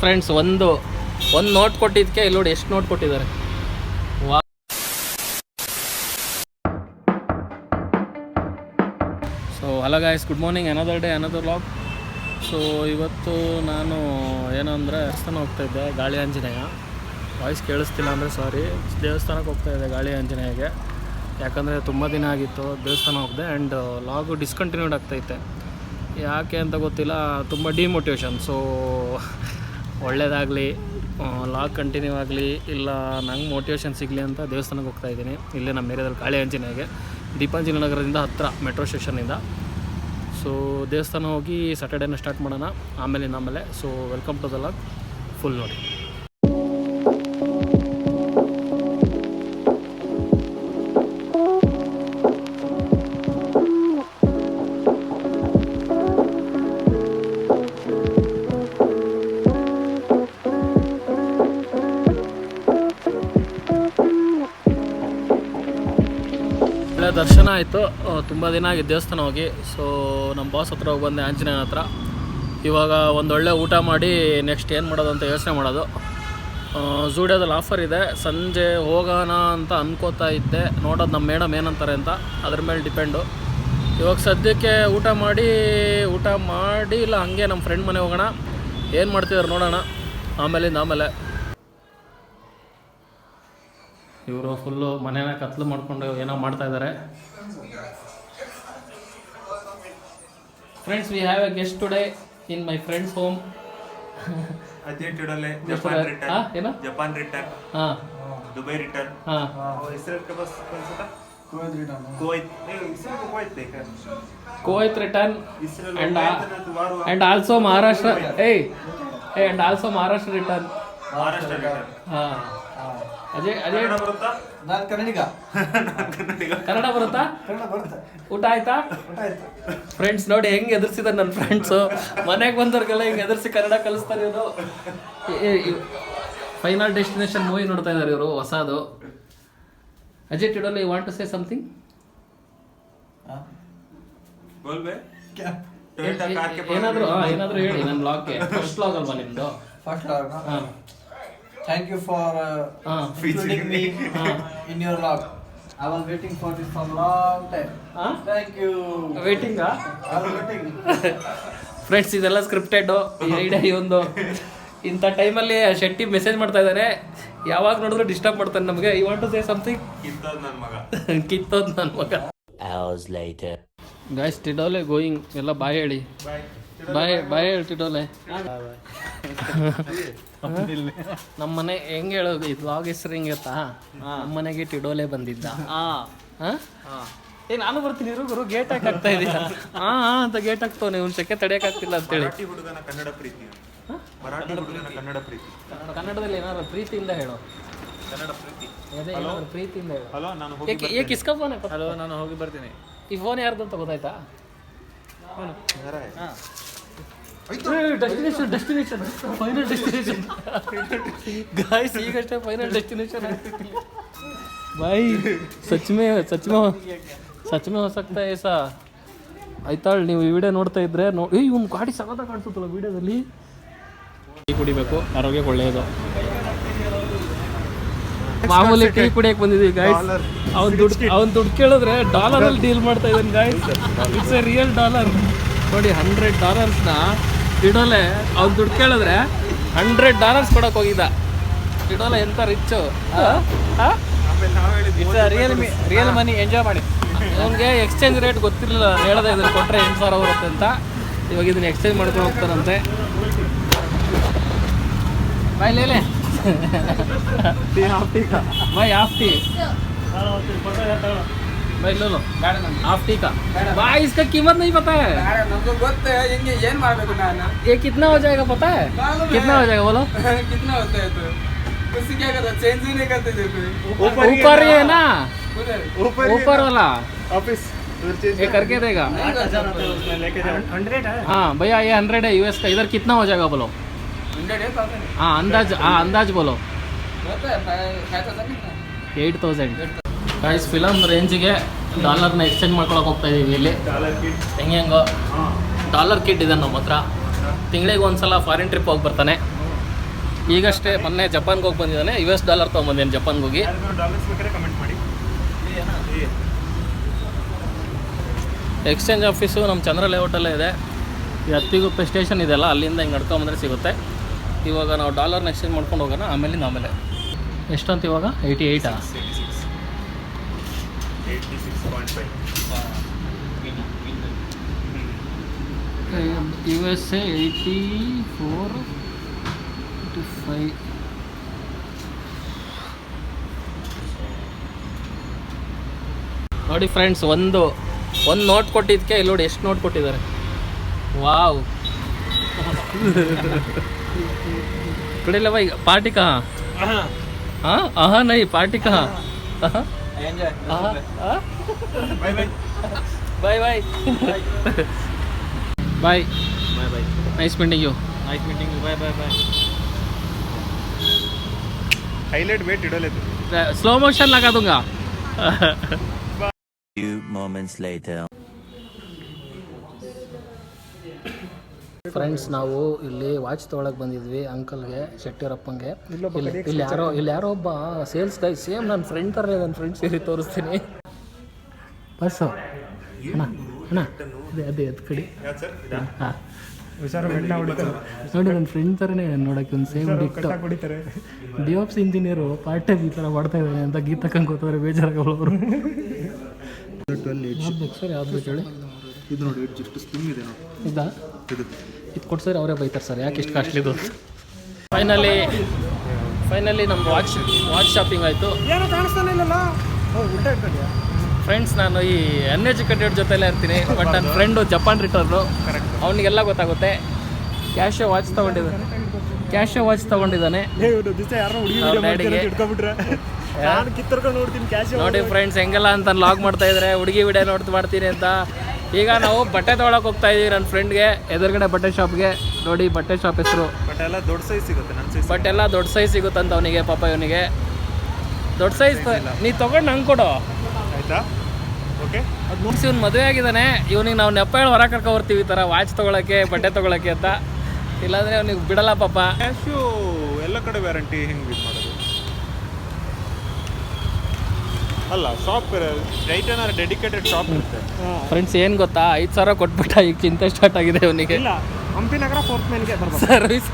Friends ಒಂದು ಒಂದು note ಕೊಟ್ಟಿದ್ದಕ್ಕೆ ಇಲ್ಲಿ ನೋಡಿ ಎಷ್ಟು ನೋಟ್ ಕೊಟ್ಟಿದ್ದಾರೆ? ವಾ so hello guys good morning another day another vlog so ಇವತ್ತು ನಾನು ಏನು ಅಂದರೆ ದೇವಸ್ಥಾನ ಹೋಗ್ತಾ ಇದ್ದೆ, ಗಾಳಿ ಆಂಜನೇಯ. ವಾಯ್ಸ್ ಕೇಳಿಸ್ತಿಲ್ಲ ಅಂದರೆ ಸಾರಿ ದೇವಸ್ಥಾನಕ್ಕೆ ಹೋಗ್ತಾ ಇದ್ದೆ ಗಾಳಿ ಆಂಜನೇಯಗೆ. ಯಾಕಂದರೆ ತುಂಬ ದಿನ ಆಗಿತ್ತು ದೇವಸ್ಥಾನ ಹೋಗಿದೆ ಆ್ಯಂಡ್ ಲಾಗು ಡಿಸ್ಕಂಟಿನ್ಯೂಡ್ ಆಗ್ತೈತೆ ಯಾಕೆ ಅಂತ ಗೊತ್ತಿಲ್ಲ, ತುಂಬ ಡಿಮೋಟಿವೇಶನ್ ಸೊ ಒಳ್ಳೇದಾಗಲಿ ಲಾಗ್ ಕಂಟಿನ್ಯೂ ಆಗಲಿ, ಇಲ್ಲ ನಂಗೆ ಮೋಟಿವೇಶನ್ ಸಿಗಲಿ ಅಂತ ದೇವಸ್ಥಾನಕ್ಕೆ ಹೋಗ್ತಾ ಇದ್ದೀನಿ. ಇಲ್ಲೇ ನಮ್ಮ ಏರಿಯಾದಲ್ಲಿ ಕಾಳಿ ಆಂಜನೇಯಗೆ, ದೀಪಾಂಜಿನ ನಗರದಿಂದ ಹತ್ತಿರ ಮೆಟ್ರೋ ಸ್ಟೇಷನಿಂದ ಸೊ ದೇವಸ್ಥಾನ ಹೋಗಿ ಸ್ಯಾಟರ್ಡೇನ ಸ್ಟಾರ್ಟ್ ಮಾಡೋಣ. ಆಮೇಲೆ ಆಮೇಲೆ so welcome to the vlog full ನೋಡಿ. ದರ್ಶನ ಆಯಿತು. ತುಂಬ ದಿನ ಆಗಿ ದೇವಸ್ಥಾನ ಹೋಗಿ. ಸೊ ನಮ್ಮ ಬಾಸ್ ಹತ್ರ ಹೋಗಿ ಬಂದೆ ಆಂಜನೇಯನ ಹತ್ರ. ಇವಾಗ ಒಂದೊಳ್ಳೆ ಊಟ ಮಾಡಿ ನೆಕ್ಸ್ಟ್ ಏನು ಮಾಡೋದು ಅಂತ ಯೋಚನೆ ಮಾಡೋದು. ಝೂಡಿಯೋದಲ್ಲಿ ಆಫರ್ ಇದೆ. ಸಂಜೆ ಹೋಗೋಣ ಅಂತ ಅನ್ಕೋತಾ ಇದ್ದೆ. ನೋಡೋದು ನಮ್ಮ ಮೇಡಮ್ ಏನಂತಾರೆ ಅಂತ. ಅದ್ರ ಮೇಲೆ ಡಿಪೆಂಡು ಇವಾಗ ಸದ್ಯಕ್ಕೆ ಊಟ ಮಾಡಿ ಊಟ ಮಾಡಿ, ಇಲ್ಲ ಹಂಗೆ ನಮ್ಮ ಫ್ರೆಂಡ್ ಮನೆ ಹೋಗೋಣ. ಏನು ಮಾಡ್ತಿದ್ದಾರೆ ನೋಡೋಣ. ಆಮೇಲಿಂದ ಆಮೇಲೆ. ಇವರು ಫುಲ್ಲು ಮನೇನ ಕತ್ಲು ಮಾಡಿಕೊಂಡು ಏನೋ ಮಾಡ್ತಾ ಇದ್ದಾರೆ friends we have a guest today in my friends home urgent ಇಡಲೆ Japan return ಏನು? ಜಪಾನ್ ರಿಟರ್ನ್ ಹಾಂ. ದುಬೈ ರಿಟರ್ನ್ ಹಾಂ. ಹೆಸರು ಬಸ್ ಕಳ್ಸದ ಕುವೈತ್ ಏ, ಹೆಸರು ಕುವೈತ್ ಬೇಕಾ? ಕೋಯತ್ return and and also Maharashtra ಏಯ್ ಏ and also Maharashtra return Maharashtra return ಹಾಂ. ಅದೇ ಕನ್ನಡ ಬರುತ್ತಾ? ನಾನು ಕನ್ನಡಿಗ. ನಾನ್ ಕನ್ನಡಿಗ. ಕನ್ನಡ ಬರುತ್ತಾ? ಕನ್ನಡ ಬರುತ್ತೆ. ಊಟ ಆಯ್ತಾ? ಊಟ ಆಯ್ತು. ಫ್ರೆಂಡ್ಸ್ ನೋಡಿ ಹೆಂಗೆ ಎದುರಿಸಿದಾರೆ ನನ್ನ ಫ್ರೆಂಡ್ಸು ಮನೆಗೆ ಬಂದವ್ರಿಗೆಲ್ಲ ಹಿಂಗೆ ಎದುರಿಸಿ ಕನ್ನಡ ಕಲಿಸ್ತಾರೆ ಇವರು? ಫೈನಲ್ ಡೆಸ್ಟಿನೇಷನ್ ಮೂವಿ ನೋಡ್ತಾ ಇದ್ದಾರೆ ಇವರು ಹೊಸದು. Ajay you want to say something ಏನಾದರೂ ಏನಾದರೂ ಹೇಳಿ ನನ್ನ ಬ್ಲಾಗ್ಗೆ ಫಸ್ಟ್ ಬ್ಲಾಗ್ ಅಲ್ವಾ ನಿಮ್ಮದು ಫಸ್ಟ್ ಹಾಂ. Thank you for featuring me in your vlog I was waiting for this for long time thank you waiting Thank you. ವೇಟಿಂಗಾ I ಫ್ರೆಂಡ್ಸ್ ಇದೆಲ್ಲ ಸ್ಕ್ರಿಪ್ಟೆಡ್ ಈ ಐಡಿಯಾ ಒಂದು. ಇಂಥ ಟೈಮಲ್ಲಿ ಶೆಟ್ಟಿ ಮೆಸೇಜ್ ಮಾಡ್ತಾ ಇದ್ದಾರೆ ಯಾವಾಗ ನೋಡಿದ್ರು ಡಿಸ್ಟರ್ಬ್ ಮಾಡ್ತಾನೆ ನಮಗೆ. I want to say something ಕಿತ್ತೋದ್ ನನ್ನ ಮಗ. ಕಿತ್ತೋದ್ ನನ್ನ ಮಗ. ಗಾಯ್ಸ್ ಟಿಡೋಲೆ ಗೋಯಿಂಗ್ ಎಲ್ಲ ಬಾಯ್ ಹೇಳಿ. ಬಾಯ್ ಬಾಯ್ ಹೇಳ್ತಿಟ್ಟೋಲೆ ಟಿಡೋಲೆ ನಮ್ಮ ಮನೆ ಹೆಂಗ್ ಹೇಳೋದು? ಇದು ಲಾಗ್ ಹೆಸರು ಹೆಂಗೆ ಗೊತ್ತಾ? ನಮ್ಮ ಮನೆಗೆ ಟಿಡೋಲೆ ಬಂದಿದ್ದ. ಹಾ. ಏ ನಾನು ಬರ್ತೀನಿ ಇರು ಗುರು. ಗೇಟ್ ಹಾಕಿ ಆಗ್ತಾ ಇದೀಯ. ಹಾ ಹಾ ಅಂತ ಗೇಟ್ ಹಾಕ್ತವನೆ ಇವ್ನು ಚಕ್ಕೆ ತಡೆಯಕ್ ಆಗ್ತಿಲ್ಲ ಅಂತೇಳಿ ಮರಾಠಿ ಹುಡುಗನ ಕನ್ನಡ ಪ್ರೀತಿ ಮರಾಠಿ ಹುಡುಗನ ಕನ್ನಡ ಪ್ರೀತಿ. ಕನ್ನಡದಲ್ಲಿ ಏನಾದ್ರು ಪ್ರೀತಿಯಿಂದ ಹೇಳೋ? ಕನ್ನಡ ಪ್ರೀತಿ. ಅದೇ ಏನಾದ್ರು ಪ್ರೀತಿಯಿಂದ ಹೇಳು? ಹಲೋ ನಾನು ಏಕೆ ಫೋನ್ ಹಲೋ ನಾನು ಹೋಗಿ ಬರ್ತೀನಿ. ಈ ಫೋನ್ ಯಾರ್ದು ಅಂತ ಗೊತ್ತಾಯ್ತಾ? Destination destination final destination guys ಈಗಷ್ಟೇ ಫೈನಲ್ ಡೆಸ್ಟಿನೇಷನ್ ಬಾಯ್ ಸಚ್ಮೆ ಸಚ್ಮೆ ಸಚ್ ಮೇ ಸಚ್ ಹೊಸಕ್ತಾ ಏಸಾ ಆಯ್ತಾಳ್ ನೀವು ಈ ವಿಡಿಯೋ ನೋಡ್ತಾ ಇದ್ರೆ ನೋ ಏ ಇವ್ನು ಗಾಡಿ ಸಗದ ಕಾಣಿಸುತ್ತಲ್ಲ ವಿಡಿಯೋದಲ್ಲಿ. ಟೀ ಕುಡಿಬೇಕು ಆರೋಗ್ಯಕ್ಕೆ ಒಳ್ಳೆಯದು ಮಾಮೂಲಿ ಟೀ ಕುಡಿಯಕ್ಕೆ ಬಂದಿದ್ದೀವಿ ಗಾಯ್ಸ್ ಅವ್ನು ದುಡ್ಡು ಅವ್ನು ದುಡ್ಡು ಕೇಳಿದ್ರೆ ಡಾಲರಲ್ಲಿ ಡೀಲ್ ಮಾಡ್ತಾ ಇದ್ದಾನೆ guys it's a real dollar ನೋಡಿ ಹಂಡ್ರೆಡ್ ಡಾಲರ್ಸ್ನ ಇಡೋಲೆ ಅವ್ನು ದುಡ್ಡು ಕೇಳಿದ್ರೆ ಹಂಡ್ರೆಡ್ ಡಾಲರ್ಸ್ ಕೊಡಕ್ಕೆ ಹೋಗಿದ್ದ. ಇಡೋಲೆ ಎಂಥ rich it's real real money enjoy ಮಾಡಿ. ಅವನಿಗೆ ಎಕ್ಸ್ಚೇಂಜ್ ರೇಟ್ ಗೊತ್ತಿರಲಿಲ್ಲ. ಹೇಳ್ದೆ ಇದನ್ನು ಕೊಟ್ಟರೆ ಎಂಟು ಸಾವಿರ ಬರುತ್ತೆ ಅಂತ. ಇವಾಗ ಇದನ್ನು ಎಕ್ಸ್ಚೇಂಜ್ ಮಾಡ್ಕೊಂಡು ಹೋಗ್ತಾರಂತೆ. ಬಾಯ್ ಲೇಲೆ. ಬಾಯ್ ಬಾಯ್ ಆಫ್ಟಿ भाई लो लो। हाफ़ टी का। भाई इसका कीमत नहीं पता है। ये कितना हो जाएगा पता है? कितना हो। जाएगा बोलो। कितना होता है तो? क्या चेंज ही? नहीं करते ऊपर ही है ना। ऊपर ऊपर वाला। ऑफ़िस ये करके देगा। हाँ भैया ये हंड्रेड है यूएस का। इधर कितना हो जाएगा बोलो। हाँ अंदाज हाँ अंदाज बोलो। एट थाउज़ेंड ಗೈಸ್ ಫಿಲಮ್ ರೇಂಜಿಗೆ ಡಾಲರ್ನ ಎಕ್ಸ್ಚೇಂಜ್ ಮಾಡ್ಕೊಳಕ್ಕೆ ಹೋಗ್ತಾ ಇದ್ದೀವಿ ಇಲ್ಲಿ. ಡಾಲರ್ ಕಿಟ್ ಹೆಂಗೆ ಹೆಂಗೋ. ಡಾಲರ್ ಕಿಟ್ ಇದೆ ನಮ್ಮ ಹತ್ರ. ತಿಂಗಳಿಗೆ ಒಂದ್ಸಲ ಫಾರಿನ್ ಟ್ರಿಪ್ ಹೋಗಿ ಬರ್ತಾನೆ. ಈಗಷ್ಟೇ ಮೊನ್ನೆ ಜಪಾನ್ಗೆ ಹೋಗಿ ಬಂದಿದ್ದಾನೆ. ಯು ಎಸ್ ಡಾಲರ್ ತೊಗೊಂಬಂದಿದ್ದಾನೆ ಜಪಾನ್ಗೆ ಹೋಗಿ. ಎಕ್ಸ್ಚೇಂಜ್ ಆಫೀಸು ನಮ್ಮ ಚಂದ್ರ ಲೇಔಟಲ್ಲೇ ಇದೆ. ಈ ಹತ್ತಿಗುಪ್ಪೆ ಸ್ಟೇಷನ್ ಇದೆಯಲ್ಲ ಅಲ್ಲಿಂದ ಹಿಂಗೆ ನಡ್ಕೊಂಬಂದ್ರೆ ಸಿಗುತ್ತೆ. ಇವಾಗ ನಾವು ಡಾಲರ್ನ ಎಕ್ಸ್ಚೇಂಜ್ ಮಾಡ್ಕೊಂಡು ಹೋಗೋಣ ಆಮೇಲಿಂದ ಆಮೇಲೆ. ಎಷ್ಟಂತ ಇವಾಗ? Eighty ಏಯ್ಟಾ 86. 86.5. U S A eighty four eighty five ನೋಡಿ ಫ್ರೆಂಡ್ಸ್ ಒಂದು ಒಂದು ನೋಟ್ ಕೊಟ್ಟಿದ್ದಕ್ಕೆ ಇಲ್ಲಿ ನೋಡಿ ಎಷ್ಟು ನೋಟ್ ಕೊಟ್ಟಿದ್ದಾರೆ ವಾವ್ ಕಡಿಲ್ಲ ಬೈ ಪಾರ್ಟಿ ಕಹಾ हाँ हाँ नहीं पार्टी कहाँ bye bye bye bye bye bye nice meeting you nice meeting you bye bye bye highlight wait लेते स्लो मोशन लगा दूँगा। Few moments later. ಫ್ರೆಂಡ್ಸ್ ನಾವು ಇಲ್ಲಿ ವಾಚ್ ತೊಗೊಳಕ್ಕೆ ಬಂದಿದ್ವಿ ಅಂಕಲ್ಗೆ ಶೆಟ್ಟಿಯರಪ್ಪಂಗೆ ಇಲ್ಲಿ ಇಲ್ಲಿ ಯಾರೋ ಇಲ್ಲಿ ಯಾರೋ ಒಬ್ಬ ಸೇಲ್ಸ್ ಗೈ ಸೇಮ್ ನನ್ನ ಫ್ರೆಂಡ್ ಥರ ನನ್ನ ಫ್ರೆಂಡ್ಸ್ ಇಲ್ಲಿ ತೋರಿಸ್ತೀನಿ. ಬಸ್ಸು ಅಣ್ಣ ಅಣ್ಣ ಅದೇ ಅದೇ ಅದು ಕಡೆ. ಹಾಂ. ನೋಡಿ ನನ್ನ ಫ್ರೆಂಡ್ ಥರನೇ ನೋಡಕ್ಕೆ ಒಂದು ಸೇಮ್ ಡಿಕ್ಟ್ ಹೊಡಿತಾರೆ. ಡಿಆಪ್ಸ್ ಇಂಜಿನಿಯರು ಪಾರ್ಟ್ ಟೈಮ್ ಈ ಥರ ಮಾಡ್ತಾ ಇದ್ದಾನೆ ಅಂತ ಗೀತ ಕಂಕೋತಾರೆ ಬೇಜಾರಾಗವರು ಸರ್ ಯಾವ್ದು ಹೇಳಿ. ಇದು ನೋಡಿ ಎಷ್ಟು ಸ್ಲಿಮ್ ಇದೆ ನೋಡಿ. ಇದಾ? ಇದು. ಇದು ಕೊಡ್ಸಿದ್ರೆ ಅವರೇ ಬೈತಾರೆ ಸರ್ ಯಾಕೆ ಇಷ್ಟು ಕಾಸ್ಟ್ಲಿದು ಫೈನಲಿ ಫೈನಲಿ ನಮ್ಮ ವಾಚ್ ವಾಚ್ ಶಾಪಿಂಗ್ ಆಯಿತು. ಫ್ರೆಂಡ್ಸ್ ನಾನು ಈ ಅನ್ಎಜುಕೇಟೆಡ್ ಜೊತೆಲೇ ಇರ್ತೀನಿ ಬಟ್ ನನ್ನ ಫ್ರೆಂಡು ಜಪಾನ್ ರಿಟರ್ನು ಅವನಿಗೆಲ್ಲ ಗೊತ್ತಾಗುತ್ತೆ. ಕ್ಯಾಶೋ ವಾಚ್ ತೊಗೊಂಡಿದ್ದಾನೆ. ಕ್ಯಾಶೇ ವಾಚ್ ತೊಗೊಂಡಿದ್ದಾನೆ. ನೋಡಿ ಫ್ರೆಂಡ್ಸ್ ಹೆಂಗೆಲ್ಲ ಅಂತ ಲಾಗ್ ಮಾಡ್ತಾ ಇದ್ರೆ ಹುಡುಗಿ ವಿಡಿಯೋ ನೋಡ್ತಾ ಮಾಡ್ತೀನಿ ಅಂತ. ಈಗ ನಾವು ಬಟ್ಟೆ ತೊಗೊಳಕ್ಕೆ ಹೋಗ್ತಾ ಇದೀವಿ ನನ್ನ ಫ್ರೆಂಡ್ಗೆ ಎದುರುಗಡೆ ಬಟ್ಟೆ ಶಾಪ್ಗೆ ನೋಡಿ ಬಟ್ಟೆ ಶಾಪ್ ಹೆಸರು. ಬಟ್ಟೆ ಎಲ್ಲ ದೊಡ್ಡ ಸೈಜ್ ಸಿಗುತ್ತೆ ನನ್ನ ಸೈಜ್ ಬಟ್ ಎಲ್ಲ ದೊಡ್ಡ ಸೈಜ್ ಸಿಗುತ್ತಂತ ಅವನಿಗೆ ಪಾಪ ಇವನಿಗೆ. ದೊಡ್ಡ ಸೈಜ್ ನೀ ತಗೊಂಡು ನಂಗೆ ಕೊಡು. ಆಯ್ತಾ? ಓಕೆ ಅದು ಮುಗಿಸಿ ಇವನು ಮದುವೆ ಆಗಿದ್ದಾನೆ. ಇವನಿಗೆ ನಾವು ನೆಪ್ಪ ಹೇಳಿ ಹೊರ ಕರ್ಕೊ ಬರ್ತೀವಿ ಈ ಥರ ವಾಚ್ ತೊಗೊಳಕ್ಕೆ ಬಟ್ಟೆ ತೊಗೊಳಕ್ಕೆ ಅಂತ. ಇಲ್ಲಾಂದ್ರೆ ಅವ್ನಿಗೆ ಬಿಡಲ್ಲ ಪಾಪ. ಕ್ಯಾಶು ಎಲ್ಲ ಕಡೆ ವ್ಯಾರಂಟಿ ಹೆಂಗೆ ಇದು ಮಾಡೋದು ಅಲ್ಲ ಶಾಪ್ ರೈಟ್ ಏನಾದ್ರು ಡೆಡಿಕೇಟೆಡ್ ಶಾಪ್ ಇರುತ್ತೆ. ಫ್ರೆಂಡ್ಸ್ ಏನು ಗೊತ್ತಾ? ಐದು ಸಾವಿರ ಕೊಟ್ಬಿಟ್ಟ ಈಗ ಚಿಂತೆ ಸ್ಟಾರ್ಟ್ ಆಗಿದೆ ಅವನಿಗೆ ಇಲ್ಲ ಹಂಪಿ ನಗರ ಫೋರ್ತ್ ಮೇನ್ಗೆ ಸರ್ವಿಸ್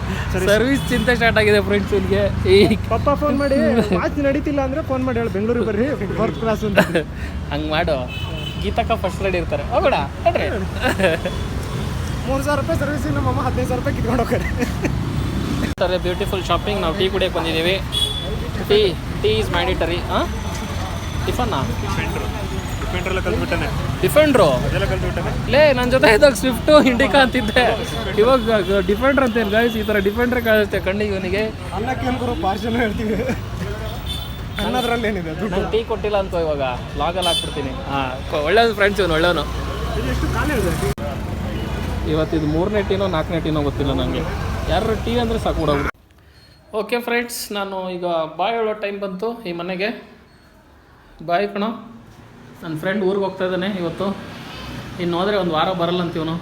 ಸರ್ವಿಸ್ ಚಿಂತೆ ಸ್ಟಾರ್ಟ್ ಆಗಿದೆ ಫ್ರೆಂಡ್ಸ್ ಇವನಿಗೆ. ಈ ಪಪ್ಪ ಫೋನ್ ಮಾಡಿ ವಾಚ್ ನಡೀತಿಲ್ಲ ಅಂದರೆ ಫೋನ್ ಮಾಡಿ ಹೇಳಿ ಬೆಂಗಳೂರಿಗೆ ಬರ್ರಿ ಫೋರ್ತ್ ಕ್ಲಾಸ್ ಅಂತ. ಹಂಗೆ ಮಾಡು. ಗೀತಕ್ಕ ಫಸ್ಟ್ ರೆಡಿ ಇರ್ತಾರೆ. ಹೋಗೋಣ ನೋಡ್ರಿ. ಮೂರು ಸಾವಿರ ರೂಪಾಯಿ ಸರ್ವಿಸ್ ನಮ್ಮ ಅಮ್ಮ ಹದಿನೈದು ಸಾವಿರ ರೂಪಾಯಿ ಕಿತ್ಕೊಂಡು ಹೋಗ್ತಾರೆ. ಸರ್ ಬ್ಯೂಟಿಫುಲ್ ಶಾಪಿಂಗ್ ನಾವು ಟೀ ಕುಡಿಯೋಕೆ ಬಂದಿದ್ದೀವಿ. ಟೀ ಟೀ ಈಸ್ ಮ್ಯಾಂಡಿಟರಿ ಹಾಂ? ಟಿಫನ್ನಾ ಡಿಫೆಂಡ್ರು ಡಿಫೆಂಡ್ರೆಲ್ಲ ಕಲ್ತ್ಬಿಟ್ಟಾನೆ. ಡಿಫೆಂಡ್ರು ಅದೆಲ್ಲ ಕಲ್ತ್ಬಿಟ್ಟಾನೆ. ಲೇ ನನ್ನ ಜೊತೆ ಇದ್ದಾಗ ಸ್ವಿಫ್ಟು ಇಂಡಿಕಾ ಅಂತಿದ್ದೆ. ಇವಾಗ ಡಿಫೆಂಡ್ರ್ ಅಂತ ಗಾಯ್ಸ್ ಈ ಥರ ಡಿಫೆಂಡ್ರೆ ಕಾಣಿಸುತ್ತೆ ಕಣ್ಣಿಗೆ ಇವನಿಗೆ. ಅನ್ನಕ್ಕೆ ಅನ್ಕೊರೋ ಪಾರ್ಸಲ್ ಹೇಳ್ತೀವಿ. ಅನ್ನೋದ್ರಲ್ಲಿ ಏನಿದೆ? ನಾನು ಟೀ ಕೊಟ್ಟಿಲ್ಲ ಅಂತ ಇವಾಗ. ಲಾಗಲ್ಲಿ ಹಾಕ್ಬಿಡ್ತೀನಿ. ಹಾಂ ಒಳ್ಳೇದು ಫ್ರೆಂಡ್ಸ್ ಇವನು ಒಳ್ಳೆಯವನು ಇದು ಎಷ್ಟು ಕಾಲ ಇವತ್ತು ಇದು ಮೂರನೇ ಟೀನೋ ನಾಲ್ಕನೇ ಟೀನೋ ಗೊತ್ತಿಲ್ಲ ನನಗೆ ಯಾರು ಟೀ ಅಂದರೆ ಸಾಕು ಬಿಡೋಗ್ಬಿಡು ಓಕೆ ಫ್ರೆಂಡ್ಸ್ ನಾನು ಈಗ ಬಾಯ್ ಹೇಳೋ ಟೈಮ್ ಬಂತು ಈ ಮನೆಗೆ. ಬಾಯ್ ಕಣೋ. ನನ್ನ ಫ್ರೆಂಡ್ ಊರಿಗೆ ಹೋಗ್ತಾ ಇದ್ದಾನೆ ಇವತ್ತು. ಇನ್ನು ಹೋದರೆ ಒಂದು ವಾರ ಬರಲ್ಲ ಅಂತೀವನು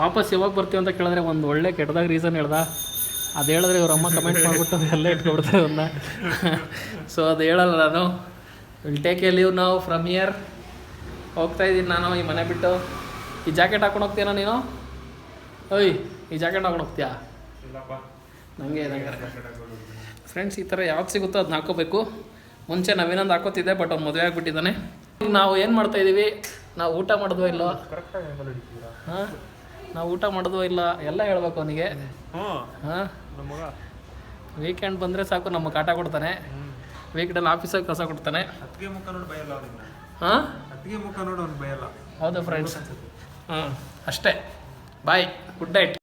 ವಾಪಸ್ ಯಾವಾಗ ಬರ್ತೀವಿ ಅಂತ ಕೇಳಿದ್ರೆ ಒಂದು ಒಳ್ಳೆ ಕೆಟ್ಟದಾಗ ರೀಸನ್ ಹೇಳ್ದ. ಅದು ಹೇಳಿದ್ರೆ ಇವ್ರ ಅಮ್ಮ ಕಮೆಂಟ್ ಮಾಡಿಬಿಟ್ಟು ಎಲ್ಲ ಇಟ್ಕೊಡ್ತಾರೆ ಅವನ್ನ ಸೊ ಅದು ಹೇಳಲ್ಲ ನಾನು. ವಿಲ್ ಟೇಕ್ ಎ ಲೀವ್ ನಾವು ಫ್ರಮ್ ಇಯರ್ ಹೋಗ್ತಾ ಇದ್ದೀನಿ ನಾನು ಈ ಮನೆ ಬಿಟ್ಟು. ಈ ಜಾಕೆಟ್ ಹಾಕೊಂಡು ಹೋಗ್ತೀಯ ನೀನು ಓಯ್ ಈ ಜಾಕೆಟ್ ಹಾಕೊಂಡು ಹೋಗ್ತೀಯಾ? ನನಗೆ ಫ್ರೆಂಡ್ಸ್ ಈ ಥರ ಯಾವ್ದು ಸಿಗುತ್ತೋ ಅದನ್ನ ಹಾಕೋಬೇಕು. ಮುಂಚೆ ನವೀನಂದು ಹಾಕೋತಿದ್ದೆ ಬಟ್ ಅವ್ನು ಮದುವೆ ಆಗಿಬಿಟ್ಟಿದ್ದಾನೆ. ಈಗ ನಾವು ಏನು ಮಾಡ್ತಾ ಇದ್ದೀವಿ ನಾವು ಊಟ ಮಾಡಿದ್ವೋ ಇಲ್ಲೋ? ಹಾಂ? ನಾವು ಊಟ ಮಾಡಿದ್ವೋ ಇಲ್ಲ? ಎಲ್ಲ ಹೇಳ್ಬೇಕು ಅವನಿಗೆ. ಹಾಂ? ವೀಕೆಂಡ್ ಬಂದರೆ ಸಾಕು ನಮ್ಮ ಕಾಟ ಕೊಡ್ತಾನೆ. ವೀಕೆಂಡಲ್ಲಿ ಆಫೀಸಾಗಿ ಕಸ ಕೊಡ್ತಾನೆ. ಹಾಂ? ಹೌದು ಫ್ರೆಂಡ್ಸ್ ಹಾಂ ಅಷ್ಟೇ. Bye good night